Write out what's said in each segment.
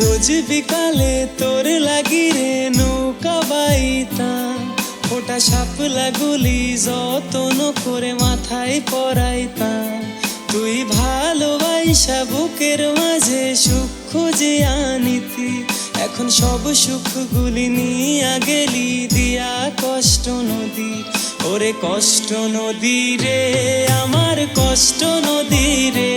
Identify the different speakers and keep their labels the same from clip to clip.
Speaker 1: রোজ বিকালে তোর লাগি রে নৌকা বাইতাম ওটা সাপলা গুলি যতন করে মাথায় পরাইতাম তুই ভালোবাসা বুকের মাঝে সুখ খুঁজে আনিতি। এখন সব সুখগুলি নিয়া গেলি দিয়া কষ্ট নদী। ওরে কষ্ট নদী রে, আমার কষ্ট নদী রে।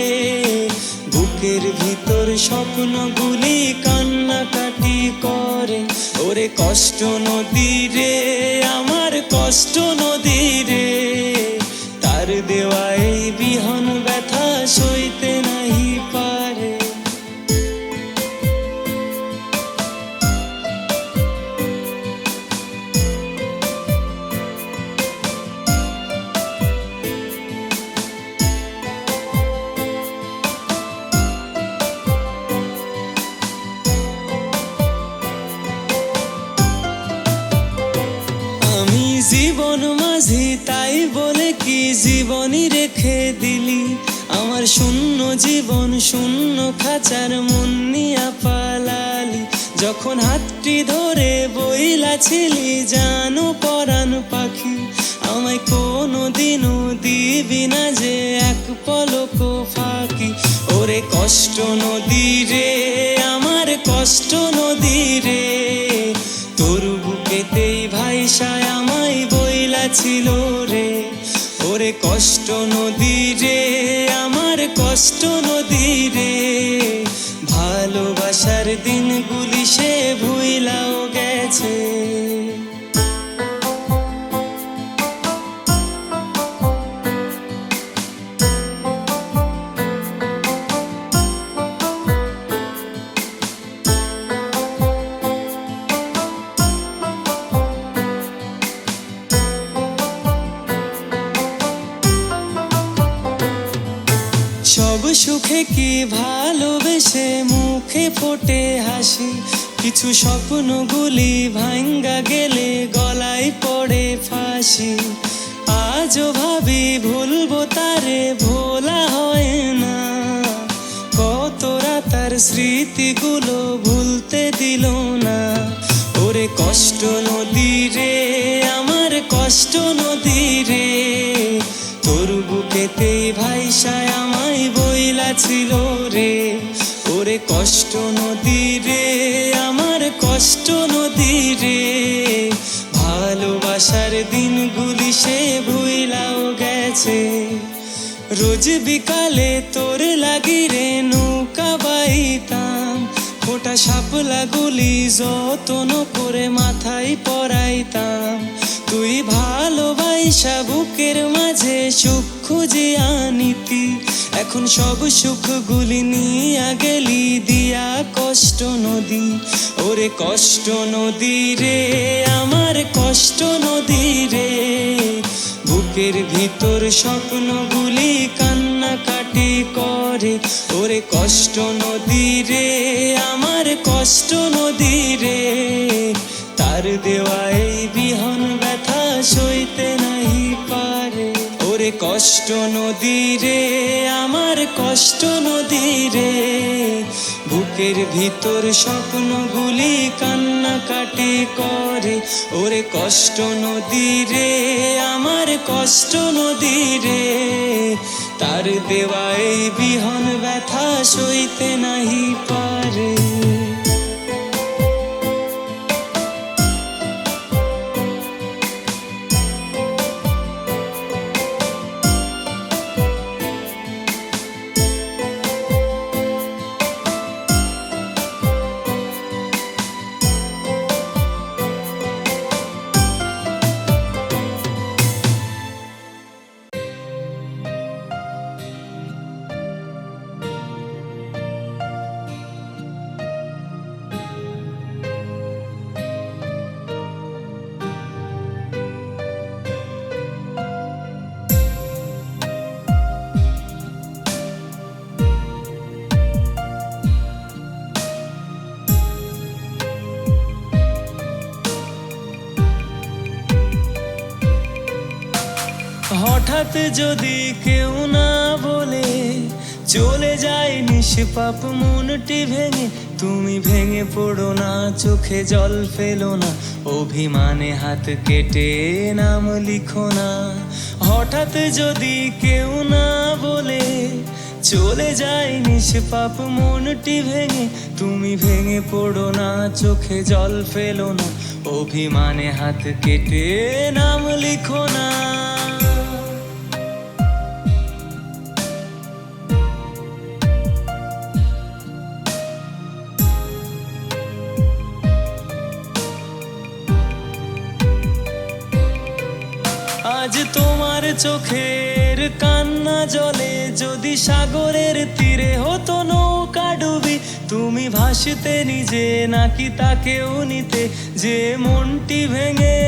Speaker 1: বুকের ভিতর স্বপ্নগুলি কান্নাকাটি করে। ওরে কষ্ট নদী রে, আমার কষ্ট নদী রে। তার দেওয়া এই বিহন ব্যথা সইতে নাহি আমার শূন্য জীবন, শূন্য খাঁচার মুন্নিয়া পালালি। যখন হাতটি ধরে বইলা ছিলি জানো পরাণ পাখি, আমায় কোনো দিনও দিবি না যে এক পলক ফাঁকি। ওরে কষ্ট নদী রে, আমার কষ্ট নদী রে, তোর বুকেতেই ভাইসায় আমায় বইলা ছিল রে। ওরে কষ্ট নদী রে আমার কষ্ট নদী রে। ভালোবাসার দিনগুলি সে ভুইলাও গেছে। কি ভালোবেসে মুখে ফোটে হাসি? কিছু স্বপ্নগুলি ভাঙ্গা গেলে গলায় পড়ে ফাঁসি। আজও ভাবি ভুলবো তারে, ভোলা হয় না। কত রাতার স্মৃতিগুলো ভুলতে দিল না। ওরে কষ্ট নদী রে, আমার কষ্ট নদী রে। তোর বুকেতেই ভাইসায় আমায় বইলা ছিল রে, ওরে কষ্ট নদী রে, আমার কষ্ট নদী রে। ভালোবাসার দিনগুলি সে ভুইলাও গেছে। রোজ বিকালে তোর লাগি রে নৌকা বাইতাম। ফোটা সাপলা গুলি যতন করে মাথায় পরাইতাম। তুই ভালোবাসা বুকের মাঝে সুখ খুঁজে আনিতি এখন সব সুখগুলি নিয়া গেলি দিয়া কষ্ট নদী। ওরে কষ্ট নদী রে, আমার কষ্ট নদী রে। বুকের ভিতর স্বপ্নগুলি কান্নাকাটি করে। ওরে কষ্ট নদী রে, আমার কষ্ট নদী রে। তার দেওয়া এই বিহন ব্যথা সইতে নাই পারে। ওরে কষ্ট নদী রে আমার কষ্ট নদী রে বুকের ভিতর স্বপ্নগুলি কান্নাকাটি করে। ওরে কষ্ট নদী রে আমার কষ্ট নদী রে তার দেওয়া বিহন ব্যথা সইতে নাহি পারে। হঠাৎ যদি কেউ না বলে, চলে যায় নিষ্পাপ, মনটি ভেঙে। তুমি ভেঙে পড়ো না, চোখে জল ফেলো না, অভিমানে হাত কেটে নাম লিখো না। হঠাৎ যদি কেউ না বলে, চলে যায় নিষ্পাপ, মনটি ভেঙে। তুমি ভেঙে পড়ো না, চোখে জল ফেলো না, অভিমানে হাত কেটে নাম লিখো না। চোখের কান্না জলে যদি সাগরের তীরে হতো নৌকা ডুবি, তুমি ভাসতে নিজে নাকি তাকেও নিতে? যে মনটি ভেঙে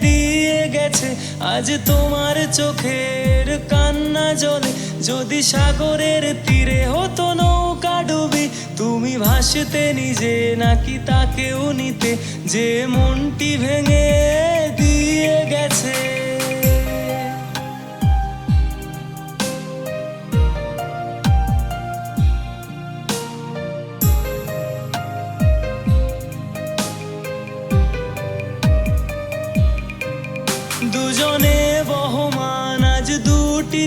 Speaker 1: দিয়ে গেছে, আজ তোমার চোখের কান্না জলে যদি সাগরের তীরে হতো নৌকা ডুবি, তুমি ভাসতে নিজে নাকি তাকেও নিতে? যে মনটি ভেঙে দিয়ে গেছে।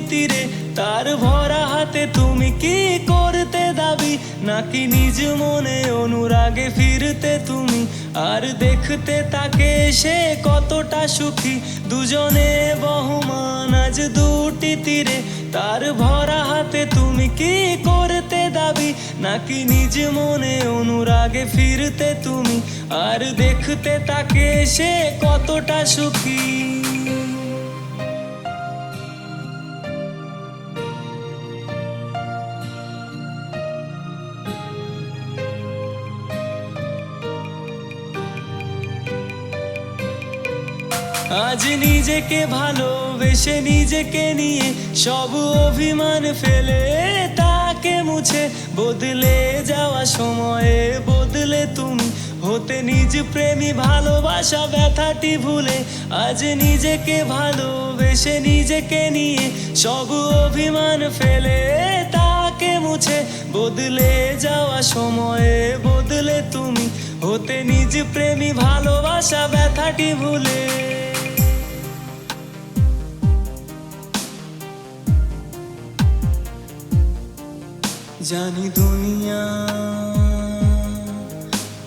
Speaker 1: তীরে তার ভরা হাতে তুমি কি করতে দাবি? নাকি নিজ মনে অনুরাগে ফিরতে তুমি? আর দেখতে তাকে সে কতটা সুখী? দুজনে বহমান আজ দুটি তীরে, তার ভরা হাতে তুমি কি করতে দাবি? নাকি নিজ মনে অনুরাগে ফিরতে তুমি? আর দেখতে তাকে সে কতটা সুখী? আজ নিজেকে ভালোবেসে নিজেকে নিয়ে সব অভিমান ফেলে তাকে মুছে। বদলে যাওয়া সময়ে বদলে তুমি হতে নিজ প্রেমী ভালোবাসা ব্যথাটি ভুলে। আজ নিজেকে ভালোবেসে নিজেকে নিয়ে সব অভিমান ফেলে তাকে মুছে। বদলে যাওয়া সময়ে বদলে তুমি হতে নিজ প্রেমী ভালোবাসা ব্যথাটি ভুলে। জানি দুনিয়া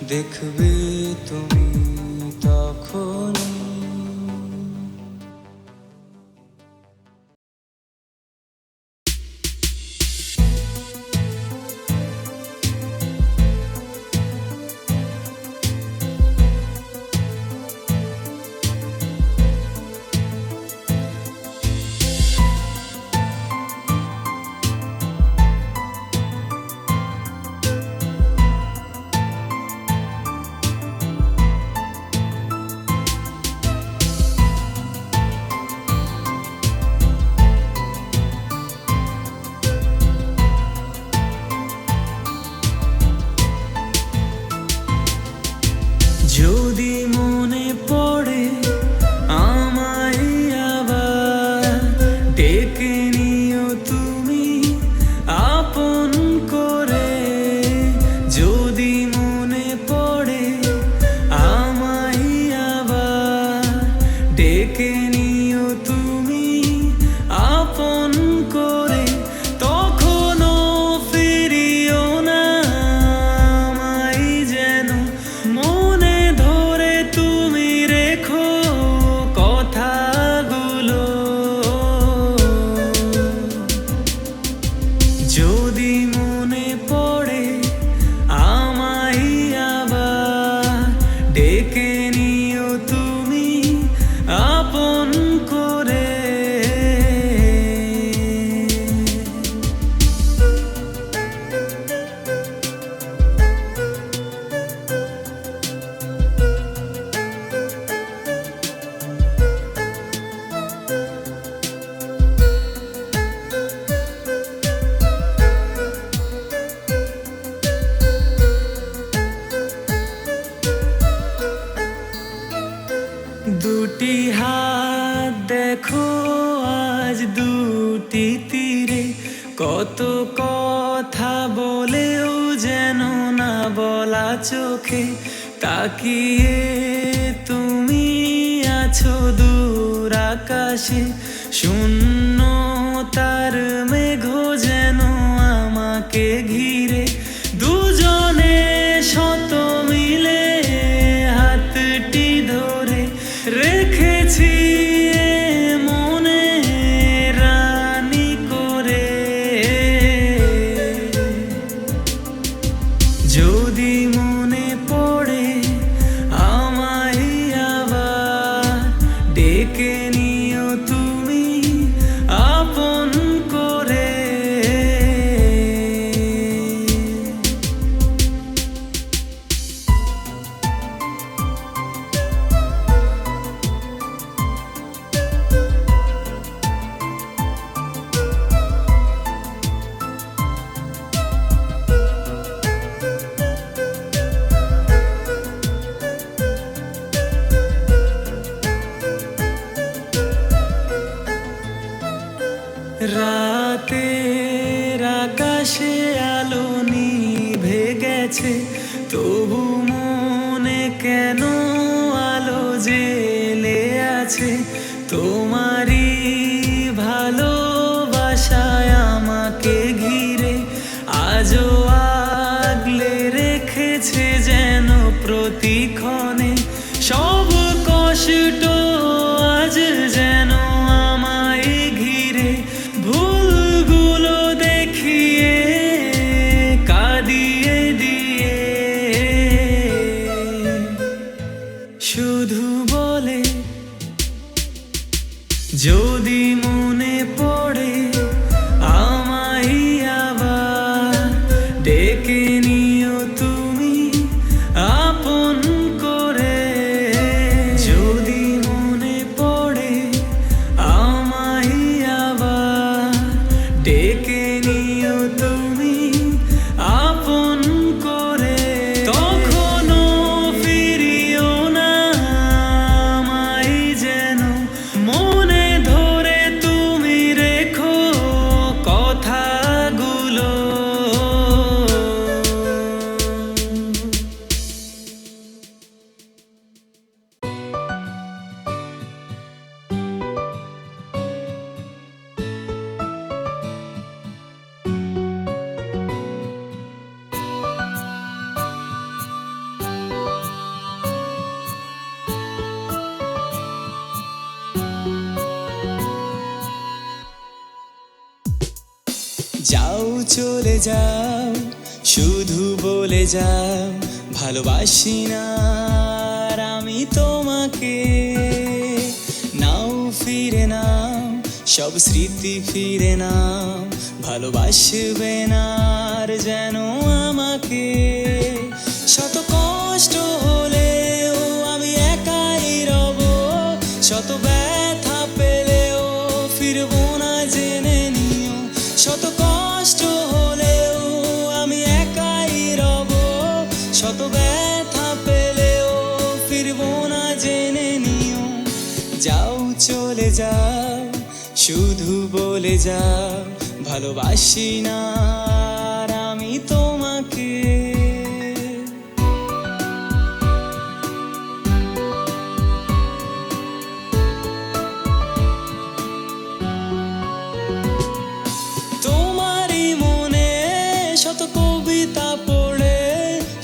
Speaker 1: দেখবে তুমি। কত কথা বলেও যেন না বলা চোখে তাকিয়ে তুমি আছো দূর আকাশে শূন্য তার শুধু বলে যদি মনে পড়ে যাও, চলে যাও, শুধু বলে যাও, ভালোবাসি না আমি তোমাকে। নাও, ফিরে নাও, সব স্মৃতি ফিরে নাও, ভালোবাসবে না আর যেন আমাকে। শত কষ্ট হলেও আমি একাই রব, শত ব্যথা যাও, শুধু বলে যাও, ভালোবাসি না আমি তোমাকে। তোমারই মনে শত কবিতা পড়ে,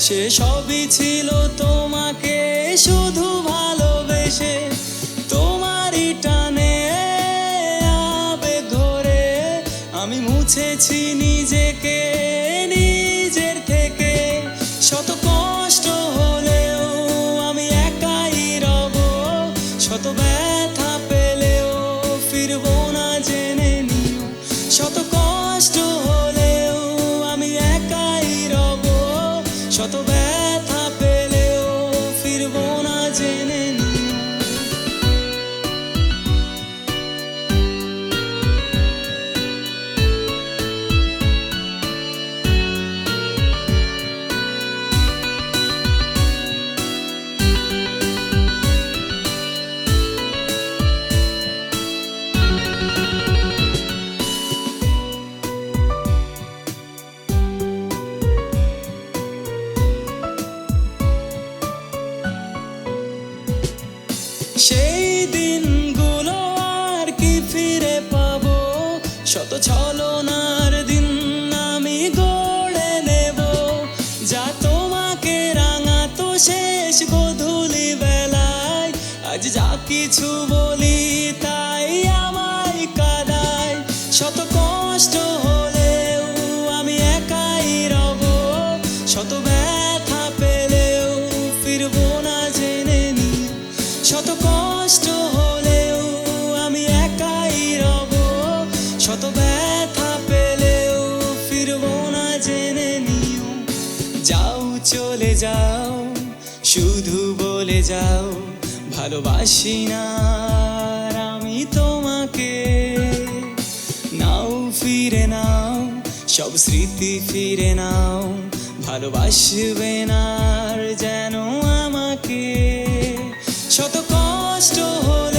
Speaker 1: সে সবই ছিল তোমাকে, শুধু ভালোবেসে মুছেছি যাও, ভালোবাসি না আমি তোমাকে। নাও, ফিরে নাও, সব স্মৃতি ফিরে নাও, ভালোবাসবে না যেন আমাকে। শত কষ্ট হলেও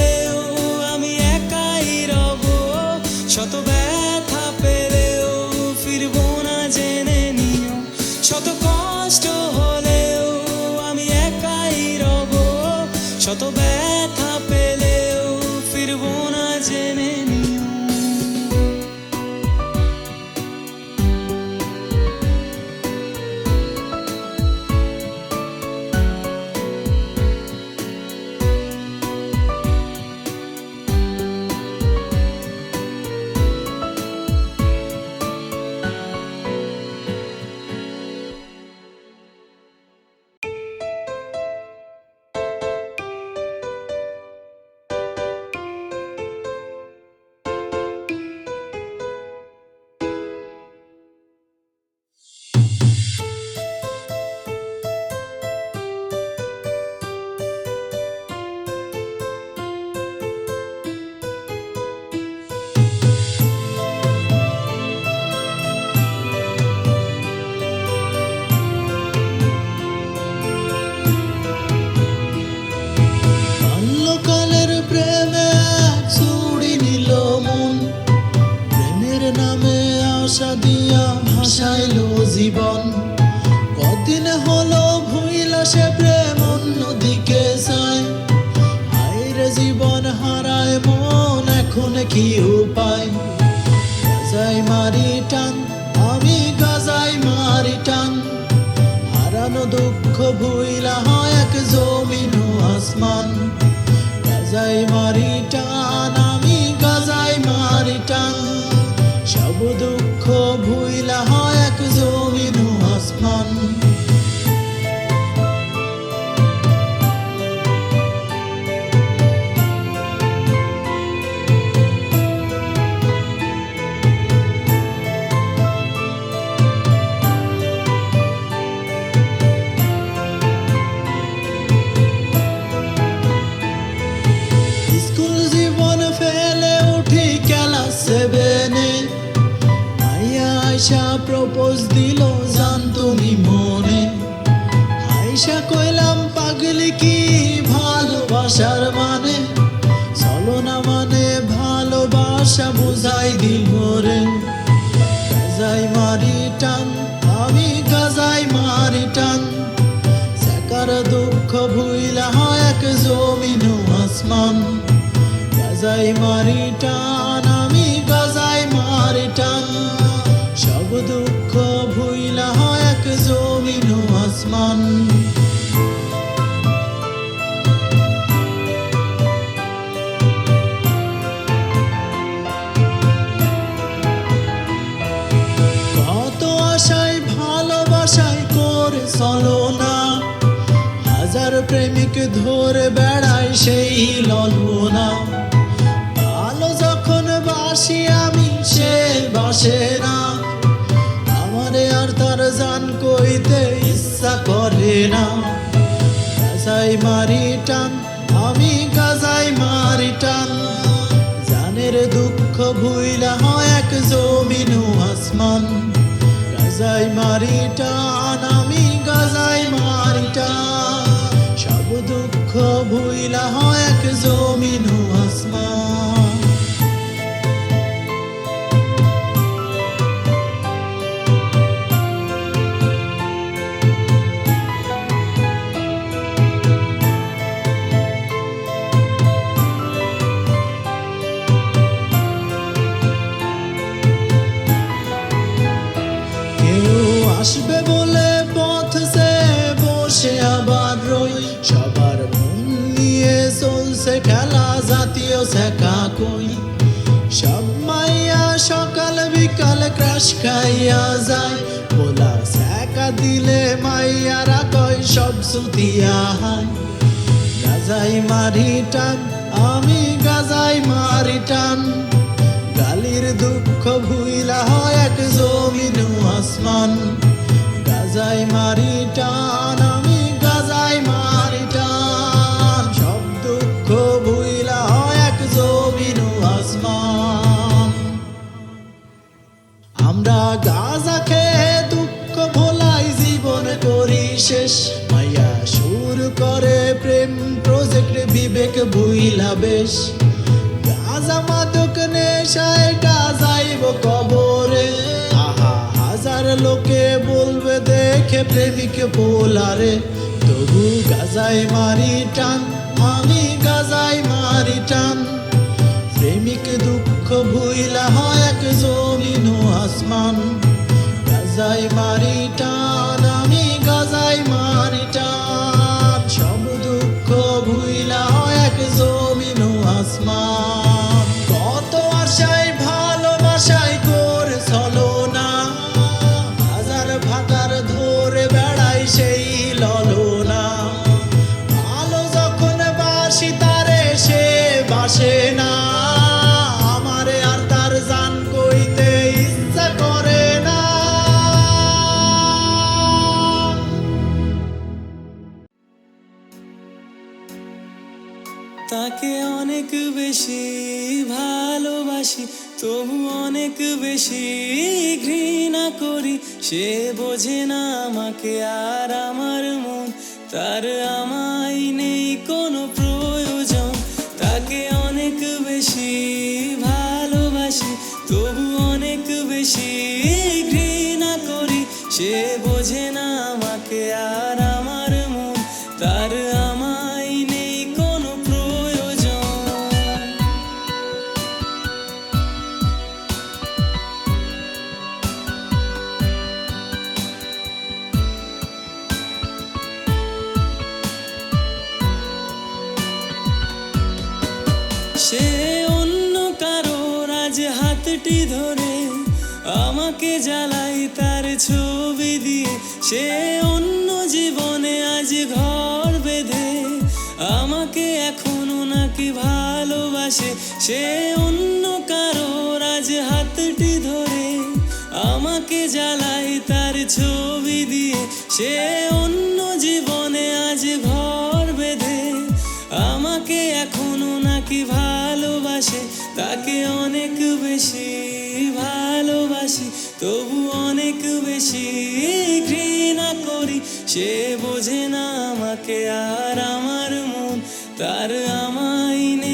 Speaker 2: আশা দিয়া ভাসাইল জীবন। কদিন হলো ভুইলা সে প্রেম অন্যদিকে যায়। হায়রে জীবন হারায় মন, এখন কি উপায়? গাজাই মারি টান, আমি গাজাই মারি টান। হারানো দুঃখ ভুইলা হয় এক জমিন আসমান। গাজাই মারি টান, আমি গাজাই মারি টান। সব দুঃখ ভুইলা হয় এক প্রপোজ দিল জান তুমি মনে। আয়সা কইলাম, পাগলি কি ভালোবাসার মানে? চলো না মানে ভালোবাসা বুঝাই দিল রে গাজাই মারি টান, আমি গাজাই মারি টান। সাকার দুঃখ ভুইলা হয় এক জমিন আসমান। গাজাই মারি টান, আমি গাজাই মারি টান। সব দুঃখ জমিন আসমান। কত আশায়, ভালোবাসায় করে চলো না। হাজার প্রেমিক ধরে বেড়ায় সেই ললনা। ভালো যখন বাসি আমি, সে বাসে না। আর তার জান কইতে ইচ্ছা করে না। গাজাই মারি টান, আমি গাজাই মারি টান। জানের দুঃখ ভুইলা হয় এক জমিন আসমান। গাজাই মারি টান, আমি গাজাই মারি টান। সব দুঃখ ভুইলা হয় এক জমিন আসমান। সবার মন নিয়ে চলছে খেলা, জাতীয় শেখা কই? সব মাইয়া সকাল বিকাল ক্রাশ খাইয়া যায়। বলা শেখা দিলে মাইয়ারা কয়, সব সুতিয়া হায়। গাজাই মারি টান, আমি গাজাই মারি টান। গালির দুঃখ ভুইলা হয় এক জমিন আসমান। গাজাই মারি টান আমরা গাজা খেয়ে দুঃখ ভোলাই জীবন করি শেষ। মাইয়া সুর করে প্রেম প্রজেক্ট বিবেক বুইলা বেশ। গাজা মাদক নেশায় গাজাইব কবরে। আহা, হাজার লোকে বলবে, দেখে প্রেমিক পোলারে। তবু গাজাই মারি টান আমি গাজাই মারি টান। প্রেমিক দুঃখ ভুইলা হয় এক জমিন আসমান। গাজাই মারি টান
Speaker 1: ভালোবাসি, তবু অনেক বেশি ঘৃণা করি। সে বোঝে না আমাকে আর আমার মন, তার আমায় নেই কোনো প্রয়োজন। তাকে অনেক বেশি ভালোবাসি, তবু অনেক বেশি ঘৃণা করি। সে বোঝে না আমাকে আর আমাকে এখনও নাকি ভালোবাসে। সে অন্য কারও আজ হাতটি ধরে। আমাকে জ্বালাই তার ছবি দিয়ে। সে অন্য জীবনে আজ ঘর বেঁধে। আমাকে এখনও নাকি ভালোবাসে। তাকে অনেক বেশি ভালোবাসি। তবু অনেক বেশি ঘৃণা করি। সে বোঝে না আমাকে আর আমার তার আমায়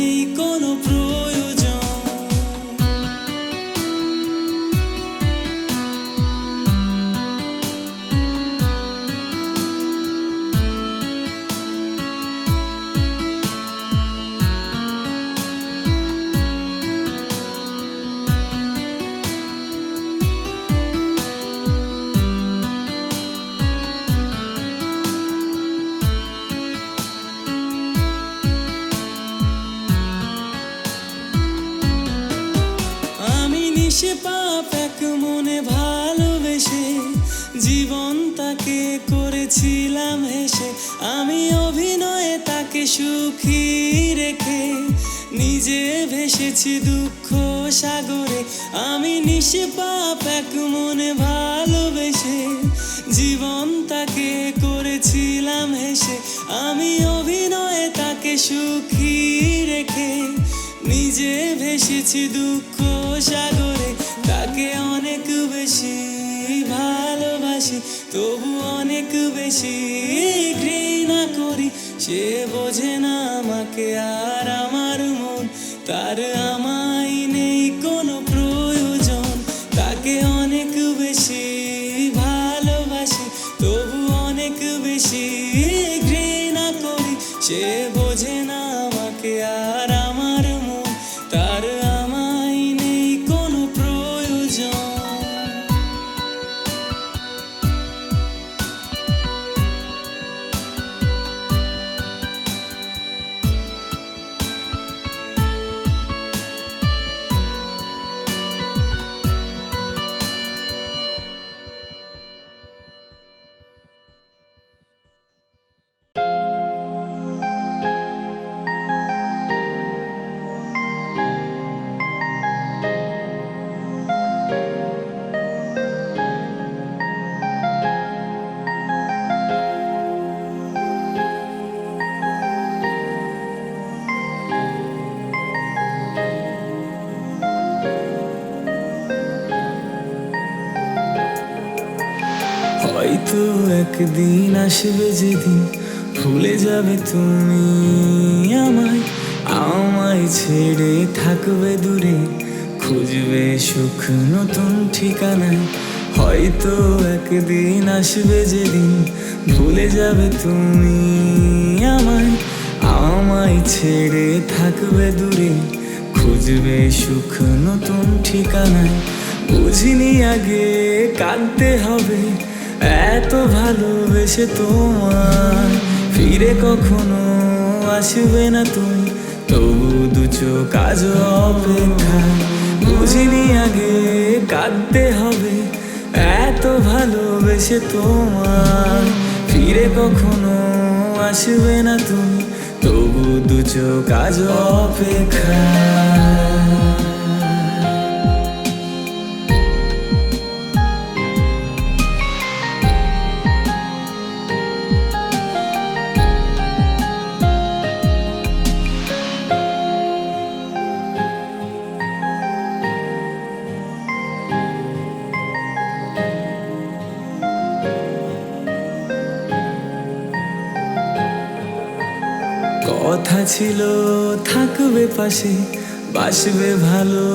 Speaker 1: করেছিলাম হেসে আমি অভিনয়ে তাকে সুখী রেখে নিজে ভেসেছি দুঃখ সাগরে। আমি নিশে পাপ এক মনে ভালোবেসে জীবন তাকে করেছিলাম হেসে। আমি অভিনয়ে তাকে সুখী রেখে নিজে ভেসেছি দুঃখ সাগরে। তাকে অনেক বেশি ভালোবাসি। তবু অনেক বেশি ঘৃণা করি সে বোঝে না আমাকে আর আমার মন। তার আমায় হয়তো একদিন আসবে যেদিন ভুলে যাবে তুমি আমায়। আমায় ছেড়ে থাকবে দূরে, খুঁজবে সুখ নতুন ঠিকানায়। হয়তো একদিন আসবে যেদিন ভুলে যাবে তুমি আমায়। আমায় ছেড়ে থাকবে দূরে, খুঁজবে সুখ নতুন ঠিকানায়। বুঝিনি আগে কাঁদতে হবে এত ভালোবেসে তোমার ফিরে কখনো আসবে না তুমি। তবু দু চোখ আজ অপেক্ষা, বুঝিনি আগে কাঁদতে হবে। এত ভালোবেসে তোমার ফিরে কখনো আসবে না তুমি। তবু দু চোখ আজ অপেক্ষা। পাশে বাসবে ভালো,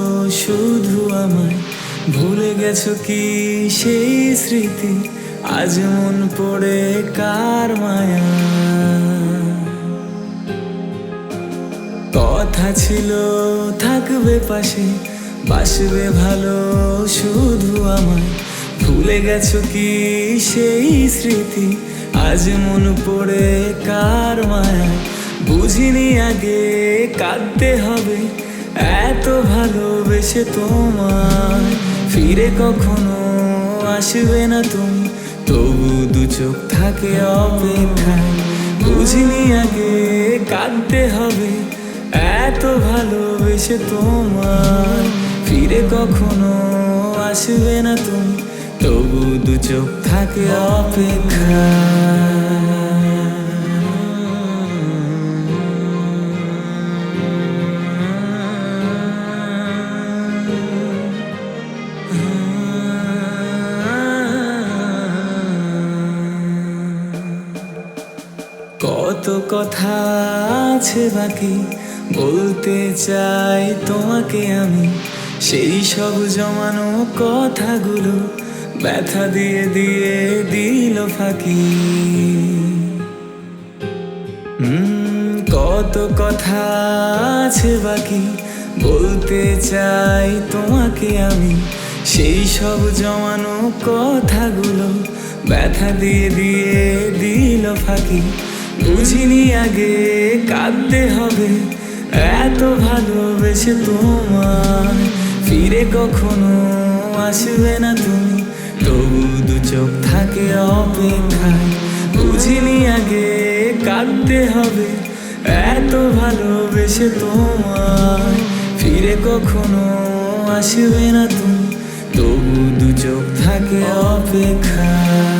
Speaker 1: শুধু আমায় ভুলে গেছো কি সেই স্মৃতি? আজ মন পড়ে কার মায়া? কথা ছিল, থাকবে পাশে বাসবে ভালো, শুধু আমায় ভুলে গেছো কি সেই স্মৃতি? আজ মন পড়ে কার মায়া? বুঝিনি আগে কাঁদতে হবে। এত ভালোবেসে তোমার ফিরে কখনো আসবে না তুমি। তবু দু চোখ থাকে অপেক্ষায়। বুঝিনি আগে কাঁদতে হবে। এত ভালোবেসে তোমার ফিরে কখনো আসবে না তুমি। তবু দু চোখ থাকে অপেক্ষা আছে বাকি বলতে চাই তোমাকে আমি। সেই সব জমানো কথাগুলো ব্যথা দিয়ে দিয়ে দিল ফাঁকি। কত কথা আছে বাকি বলতে চাই তোমাকে আমি। সেই সব জমানো কথাগুলো ব্যথা দিয়ে দিয়ে দিল ফাঁকি। বুঝিনি আগে, কাঁদতে হবে। এত ভালোবেসে তোমার ফিরে কখনো আসবে না তুমি। তবু দু চোখ থাকে অপেক্ষায়। বুঝিনি আগে, কাঁদতে হবে। এত ভালোবেসে তোমার ফিরে কখনো আসবে না তুমি। তবু দু চোখ থাকে অপেক্ষা